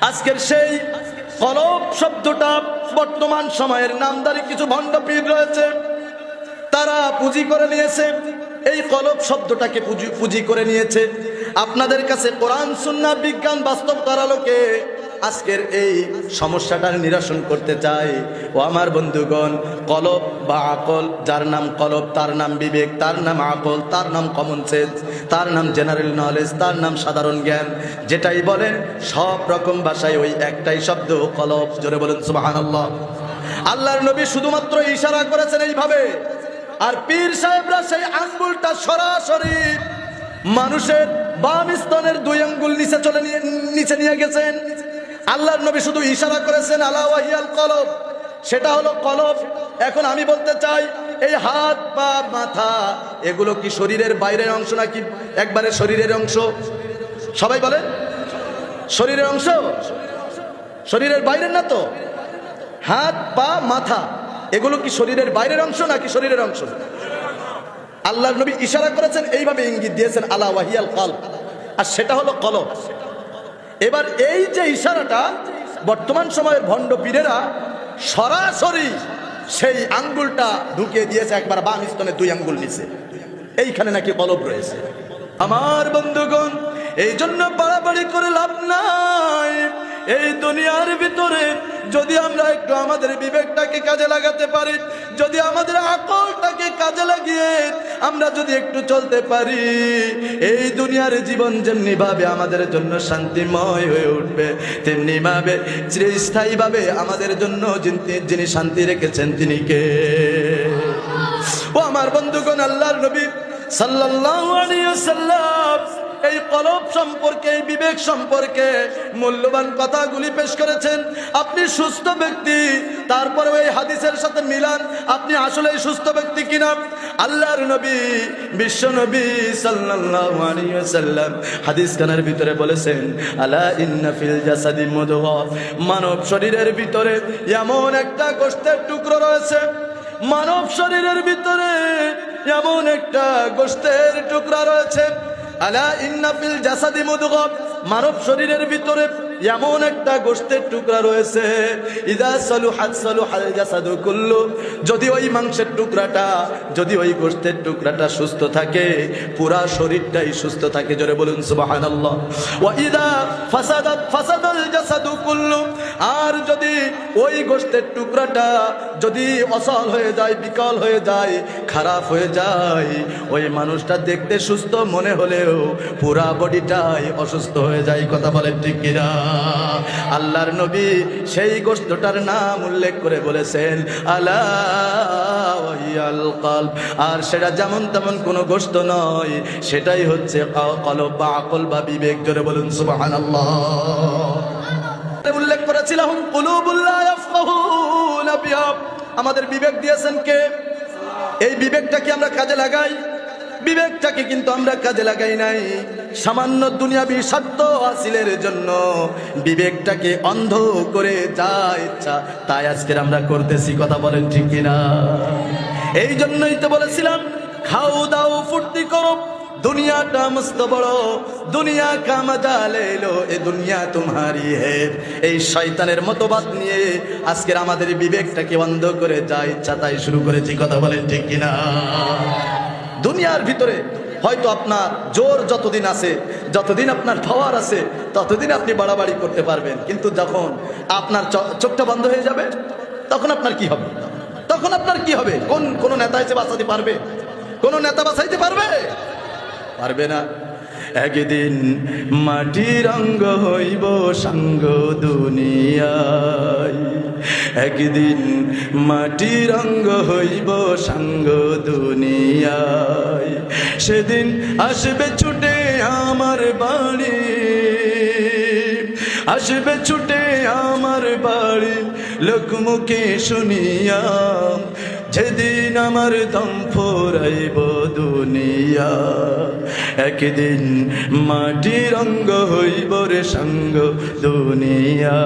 আজকের সেই কলব শব্দটা বর্তমান সময়ের নামদারি কিছু ভণ্ডপীর রয়েছে। তারা পুঁজি করে নিয়েছে। এই কলব শব্দটাকে পুঁজি- পুঁজি করে নিয়েছে। আপনাদের কাছে কোরআন সুন্না বিজ্ঞান বাস্তব করালোকে আজকের এই সমস্যাটার নিরসন করতে চাই। ও আমার বন্ধুগণ, কলব বা আকল, যার নাম কলব, তার নাম বিবেক, তার নাম আকল, তার নাম কমন সেন্স তার নাম জেনারেল নলেজ তার নাম সাধারণ জ্ঞান, যেটাই বলেন সব রকম ভাষায় ওই একটাই শব্দ, কলব। জোরে বলেন, সুবহানাল্লাহ। আল্লাহর নবী শুধুমাত্র ইশারা করেছেন এইভাবে। আর পীর সাহেবরা সেই আঙ্গুলটা সরাসরি মানুষের বাম স্তনের দুই আঙ্গুল নিচে চলে নিয়ে নিচে নিয়ে গেছেন। আল্লাহর নবী শুধু ইশারা করেছেন, আলা ওয়াহিয়াল কলব। সেটা হলো কলব। এখন আমি বলতে চাই, এই হাত পা মাথা, এগুলো কি শরীরের বাইরের অংশ নাকি একবারে শরীরের অংশ? সবাই বলেন, শরীরের অংশ? শরীরের বাইরের না তো? হাত পা মাথা, এগুলো কি শরীরের বাইরের অংশ নাকি শরীরের অংশ? আল্লাহ নবী ইশারা করেছেন, এইভাবে ইঙ্গিত দিয়েছেন, আলা ওয়াহিয়াল কল আর সেটা হলো কলব। এবার এই যে ইশারাটা, বর্তমান সময়ের ভণ্ড পীরেরা সরাসরি সেই আঙ্গুলটা ঢুকিয়ে দিয়েছে একবার বাম স্তনে দুই আঙ্গুল নিচে। এইখানে নাকি কলব রয়েছে। আমার বন্ধুগণ এই জন্য বাড়াবাড়ি করে লাভ নাই। এই দুনিয়ার ভিতরে যদি আমরা একটু আমাদের বিবেকটাকে কাজে লাগাতে পারি, যদি আমাদের আকলটাকে কাজে লাগিয়ে আমরা যদি একটু চলতে পারি, এই দুনিয়ার জীবন যেমনি ভাবে আমাদের জন্য শান্তিময় হয়ে উঠবে, তেমনি ভাবে চিরস্থায়ী ভাবে আমাদের জন্য যিনি- যিনি শান্তি রেখেছেন তিনি কে? ও আমার বন্ধুগণ, আল্লাহর নবী সাল্লাল্লাহু আলাইহি ওয়াসাল্লাম এই কলব সম্পর্কে, এই বিবেক সম্পর্কে মূল্যবান কথাগুলি পেশ করেছেন। আপনি সুস্থ ব্যক্তি তারপরে এই হাদিসের সাথে মিলান, আপনি আসলে সুস্থ ব্যক্তি কিনা? আল্লাহর নবী, বিশ্ব নবী ওয়াসাল্লাম হাদিস খানের ভিতরে বলেছেন, আলা ইন্না ফিল জাসাদি মুদগা। মানব শরীরের ভিতরে এমন একটা গোশতের টুকরো রয়েছে, মানব শরীরের ভিতরে এমন একটা গোস্তের টুকরা রয়েছে আলা ইন্নাফিল জাসাদি মুদগা মানব শরীরের ভিতরে এমন একটা গোস্তের টুকরা রয়েছে, ইদা সালু হাত সালু হাল জাসাদু কুল্লু যদি ওই মাংসের টুকরাটা, যদি ওই গোস্তের টুকরাটা সুস্থ থাকে, পুরা শরীরটাই সুস্থ থাকে, জোরে বলুন আর যদি ওই গোস্তের টুকরাটা, যদি অসল হয়ে যায়, বিকল হয়ে যায়, খারাপ হয়ে যায়, ওই মানুষটা দেখতে সুস্থ মনে হলেও পুরা বডিটাই অসুস্থ হয়ে যায়, কথা বলেন ঠিক কিনা? আল্লাহর নবী সেই গোস্তটার নাম উল্লেখ করে বলেছেন, আলা ওয়াহিয়াল কলব। আর সেটা যেমন তেমন কোনো গোস্ত নয়, সেটাই হচ্ছে ক- কলব বা আকল বা বিবেক জোরে বলুন, সুবহানাল্লাহ উল্লেখ করেছিলাম। আমাদের বিবেক দিয়েছেন কে এই বিবেকটাকে আমরা কাজে লাগাই বিবেকটাকে কিন্তু আমরা কাজে লাগাই নাই। সামান্য দুনিয়াবি স্বার্থ হাসিলের জন্য বিবেকটাকে অন্ধ করে যা ইচ্ছা তাই আজকের আমরা করতেছি, কথা বলেন ঠিক কিনা? এই জন্যই তো বলেছিলাম, খাও দাও, ফুর্তি করো, দুনিয়াটা মস্ত বড়, দুনিয়া কা মজা লে লো এ দুনিয়া তোমারি হে এই শয়তানের মতবাদ নিয়ে আজকের আমাদের বিবেকটাকে বন্ধ করে যা ইচ্ছা তাই শুরু করেছি, কথা বলেন ঠিক কিনা? দুনিয়ার ভিতরে হয়তো আপনার জোর যতদিন আছে, যতদিন আপনার পাওয়ার আছে, ততদিন আপনি বাড়াবাড়ি করতে পারবেন। কিন্তু যখন আপনার চোখটা বন্ধ হয়ে যাবে, তখন আপনার কি হবে? তখন আপনার কি হবে? কোন কোন নেতা এসে বাঁচাতে পারবে? কোন নেতা বাঁচাইতে পারবে? পারবে না। একদিন মাটির অঙ্গ হইব সাঙ্গ দুনিয়ায়। একদিন মাটির অঙ্গ হইব সাঙ্গ দুনিয়ায়। সেদিন আসবে ছুটে আমার বাড়ি। আসবে ছুটে আমার বাড়ি, লোকমুখে শুনিয়া যেদিন আমার দম ফোরাইব দুনিয়া একদিন মাটির অঙ্গ হইব রে সঙ্গ দুনিয়া।